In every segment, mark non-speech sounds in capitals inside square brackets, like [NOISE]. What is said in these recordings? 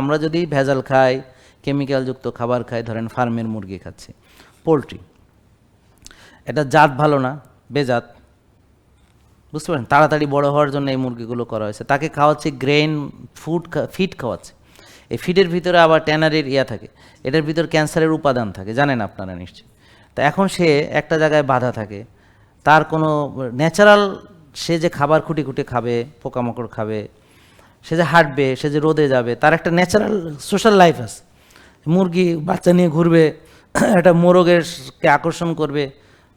আমরা যদি ভেজাল খাই কেমিক্যালযুক্ত খাবার খাই, ধরেন ফার্মের মুরগি খাচ্ছি, পোলট্রি, এটা জাত ভালো না, বেজাত, বুঝতে পারেন তাড়াতাড়ি বড় হওয়ার জন্য এই মুরগিগুলো করা হয়েছে। তাকে খাওয়াচ্ছে গ্রেন ফুড ফিড খাওয়াচ্ছে। এই ফিডের ভিতরে আবার ট্যানারির ইয়া থাকে। এটার ভিতর ক্যান্সারের উপাদান থাকে, জানেন আপনারা নিশ্চয়ই। তা এখন সে একটা জায়গায় বাধা থাকে। তার কোনো ন্যাচারাল সে যে খাবার খুঁটি খুঁটি খাবে, পোকামাকড় খাবে সে যে হাঁটবে, সে যে রোদে যাবে, তার একটা ন্যাচারাল সোশ্যাল লাইফ আছে। মুরগি বাচ্চা নিয়ে ঘুরবে, [CLEARS THROAT] একটা মোরগেরকে আকর্ষণ করবে,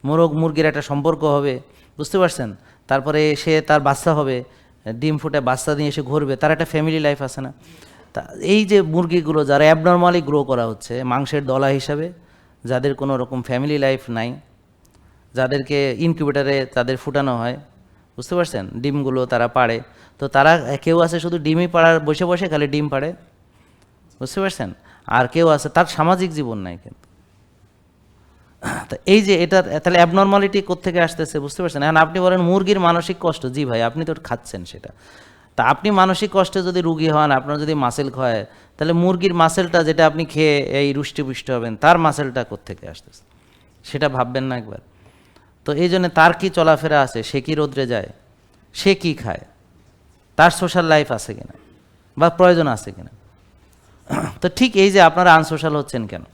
মোরগ মুরগির একটা সম্পর্ক হবে, বুঝতে পারছেন? তারপরে সে তার বাচ্চা হবে, ডিম ফুটে বাচ্চা নিয়ে এসে ঘুরবে, তার একটা ফ্যামিলি লাইফ আছে না। তা এই যে মুরগিগুলো যারা অ্যাবনর্মালি গ্রো করা হচ্ছে, মাংসের দলা হিসাবে, যাদের কোনো রকম ফ্যামিলি লাইফ নাই, যাদেরকে ইনকিউবেটারে তাদের ফুটানো হয় বুঝতে পারছেন? ডিমগুলো তারা পাড়ে। তো তারা, কেউ আছে শুধু ডিমই পাড়ার বসে বসে খালি ডিম পাড়ে। বুঝতে পারছেন? আর কেউ আছে, তার সামাজিক জীবন নাই কিন্তু। তা এই যে এটা, তাহলে অ্যাবনর্মালিটি কোত্থেকে আসতেছে বুঝতে পারছেন? এখন আপনি বলেন মুরগির মানসিক কষ্ট, জি ভাই, আপনি তো খাচ্ছেন সেটা। তা আপনি মানসিক কষ্টে যদি রুগী হন, আপনার যদি মাসেল খায় তাহলে মুরগির মাসেলটা যেটা আপনি খেয়ে এই রুষ্টিপুষ্ট হবেন, তার মাসেলটা কোত্থেকে আসতেছে? সেটা ভাববেন না একবার। তো এই জন্য তার কি চলাফেরা আছে? সে কি রোদ্রে যায়? সে কি খায়? তার সোশ্যাল লাইফ আছে কিনা? বা প্রয়োজন আছে কিনা? তো ঠিক এই যে আপনারা আনসোশ্যাল হচ্ছেন কেন?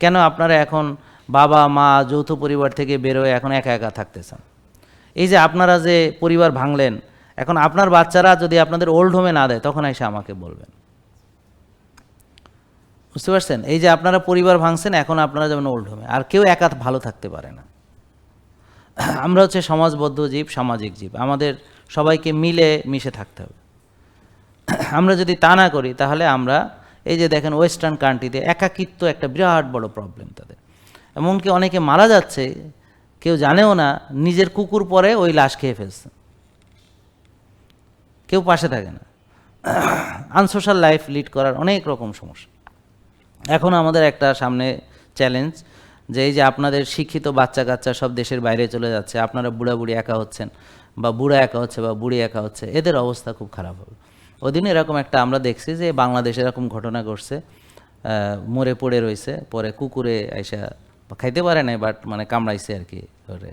কেন আপনারা এখন বাবা, মা, যৌথ পরিবার থেকে বেরোয় এখন একা একা থাকতেছেন? এই যে আপনারা যে পরিবার ভাঙলেন, এখন আপনার বাচ্চারা যদি আপনাদের ওল্ড হোমে না দেয়, তখন এসে আমাকে বলবেন। বুঝতে পারছেন? এই যে আপনারা পরিবার ভাঙছেন, এখন আপনারা যেমন ওল্ড হোমে আর কেউ একা ভালো থাকতে পারে না। [COUGHS] আমরা হচ্ছে সমাজবদ্ধ জীব, সামাজিক জীব। আমাদের সবাইকে মিলে মিশে থাকতে হবে। [COUGHS] আমরা যদি তা না করি, তাহলে আমরা এই যে দেখেন ওয়েস্টার্ন কান্ট্রিতে একাকিত্ব একটা বিরাট বড় প্রবলেম তাদের। এমনকি অনেকে মারা যাচ্ছে, কেউ জানেও না, নিজের কুকুর পরে ওই লাশ খেয়ে ফেলছে। কেউ পাশে থাকে না। আনসোশ্যাল লাইফ লিড করার অনেক রকম সমস্যা। এখন আমাদের একটা সামনে চ্যালেঞ্জ যে এই যে আপনাদের শিক্ষিত বাচ্চা কাচ্চা সব দেশের বাইরে চলে যাচ্ছে, আপনারা বুড়া বুড়ি একা হচ্ছেন বা বুড়া একা হচ্ছে বা বুড়ি একা হচ্ছে, এদের অবস্থা খুব খারাপ হবে। ওদিন এরকম একটা আমরা দেখছি যে বাংলাদেশে এরকম ঘটনা ঘটছে মরে পড়ে রয়েছে, পরে কুকুরে আইসা খাইতে পারে নাই বাট মানে কামড়াইছে আর কি ওরে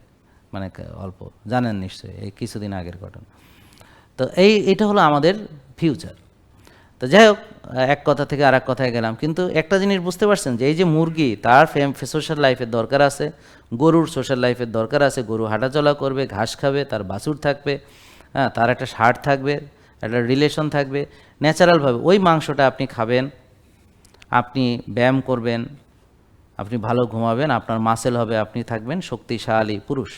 মানে অল্প, জানেন নিশ্চয়ই, এই কিছুদিন আগের ঘটনা। তো এই, এটা হলো আমাদের ফিউচার তো যাই হোক এক কথা থেকে আর এক কথায় গেলাম। কিন্তু একটা জিনিস বুঝতে পারছেন যে এই যে মুরগি, তার সোশ্যাল লাইফের দরকার আছে, গরুর সোশ্যাল লাইফের দরকার আছে, গরু হাঁটাচলা করবে, ঘাস খাবে, তার বাছুর থাকবে হ্যাঁ তার একটা শার্ট থাকবে, একটা রিলেশন থাকবে ন্যাচারালভাবে ওই মাংসটা আপনি খাবেন, আপনি ব্যায়াম করবেন, আপনি ভালো ঘুমাবেন, আপনার মাসেল হবে, আপনি থাকবেন শক্তিশালী পুরুষ।